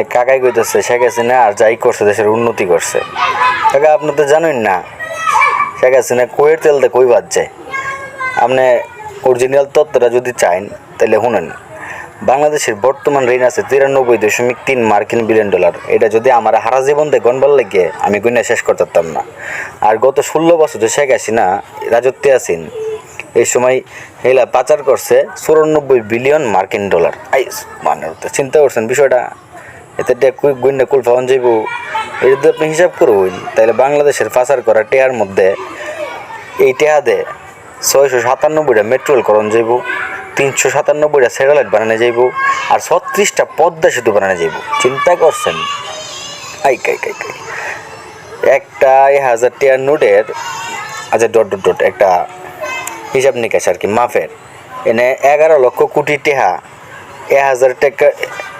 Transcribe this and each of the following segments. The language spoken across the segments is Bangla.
এক কাকাই কইতেছে শেখ হাসিনা আর যাই করছে, দেশের উন্নতি করছে। কাকা, আপনি তো জানেন না শেখ হাসিনা কইয়ের দিয়ে কই বাজছে? আপনি অরিজিনাল তত্ত্বটা যদি চান তাহলে শুনেন। বাংলাদেশের বর্তমান ঋণ আছে তিরানব্বই দশমিক তিন মার্কিন বিলিয়ন ডলার। এটা যদি আমার হারা জীবন দিয়ে গণবার লেগে আমি গুণা শেষ করতে পারতাম না। আর গত ষোলো বছর যে শেখ হাসিনা রাজত্বে আছেন, এই সময় হেলা পাচার করছে চুরানব্বই বিলিয়ন মার্কিন ডলার। আই মানে চিন্তা করছেন বিষয়টা। এতে গুণা কুল যাইব। এটা আপনি হিসাব করুন তাহলে বাংলাদেশের পাচার করা টেয়ার মধ্যে এই টেহাদে ছয়শো সাতানব্বইটা মেট্রোল করণ যাইব, তিনশো সাতানব্বইটা স্যাটেলাইট বানানো যাইব, আর ছত্রিশটা পদ্মা সেতু বানানো যাইব। চিন্তা করছেন? আই, কাই কাই কাই। একটা হাজার টিয়ার নোটের আচ্ছা ডট ডট ডট, একটা হিসাব নিকাশ আর কি, মাফের। এনে এগারো লক্ষ কোটি টেহা, এ হাজার টাকা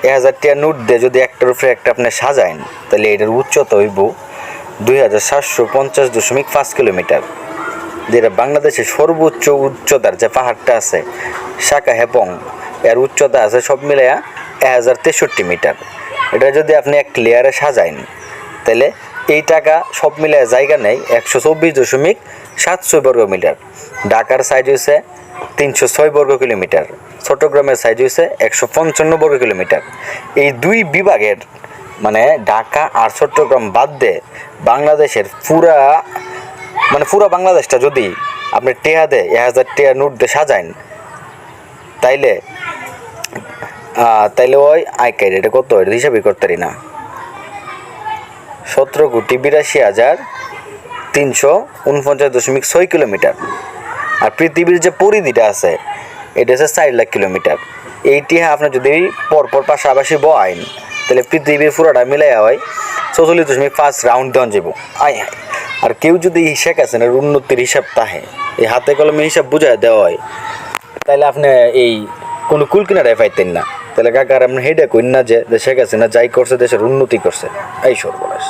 এ হাজার টিয়ার নোট দিয়ে যদি একটার উপরে একটা আপনি সাজাইন, তাহলে এটার উচ্চতা হইব দুই হাজার সাতশো পঞ্চাশ দশমিক পাঁচ কিলোমিটার। যেটা বাংলাদেশের সর্বোচ্চ উচ্চতার যে পাহাড়টা আছে, শাখা হেপং, এর উচ্চতা আছে সব মিলাইয়া এক হাজার তেষট্টি মিটার। এটা যদি আপনি এক লেয়ারে সাজাইন, তাহলে এই টাকা সব মিলিয়ে জায়গা নেই একশো চব্বিশ দশমিক সাতশো বর্গ মিটার। ঢাকার সাইজ হয়েছে তিনশো ছয় বর্গ কিলোমিটার। চট্টগ্রামের সাইজ হয়েছে একশো পঞ্চান্ন বর্গ কিলোমিটার। এই দুই বিভাগের মানে ঢাকা আর চট্টগ্রাম বাদ দিয়ে বাংলাদেশের পুরা মানে পুরো বাংলাদেশটা যদি আপনি টেয়া দে এক হাজার টেয়া নোট দিয়ে সাজাইন, তাইলে তাইলে ওই আই কাই এটা কত এটা হিসাবই করতে পারি না। সতেরো কোটি বিরাশি হাজার তিনশো উনপঞ্চাশ দশমিক ছয় কিলোমিটার। আর পৃথিবীর যে পরিধিটা আছে, এটা হচ্ছে চার লাখ কিলোমিটার। এইটি আপনার যদি পরপর পাশাপাশি বয়াইন তাহলে পৃথিবীর পুরোটা মিলাই হয় চৌচল্লিশ দশমিক পাঁচ রাউন্ড দেওয়া যাব আয় হায়, আর কেউ যদি হিসাব আছে না উন্নতির হিসাব তাহে, এই হাতে কলমে হিসাব বুঝায় দেওয়া হয়, তাহলে আপনি এই কোনো কুল কিনারায় পাইতেন না। তাহলে কাকার আপনি হেডে কইন না যে শেখ হাসিনা যাই করছে, দেশের উন্নতি করছে। এই সর্বনাশ।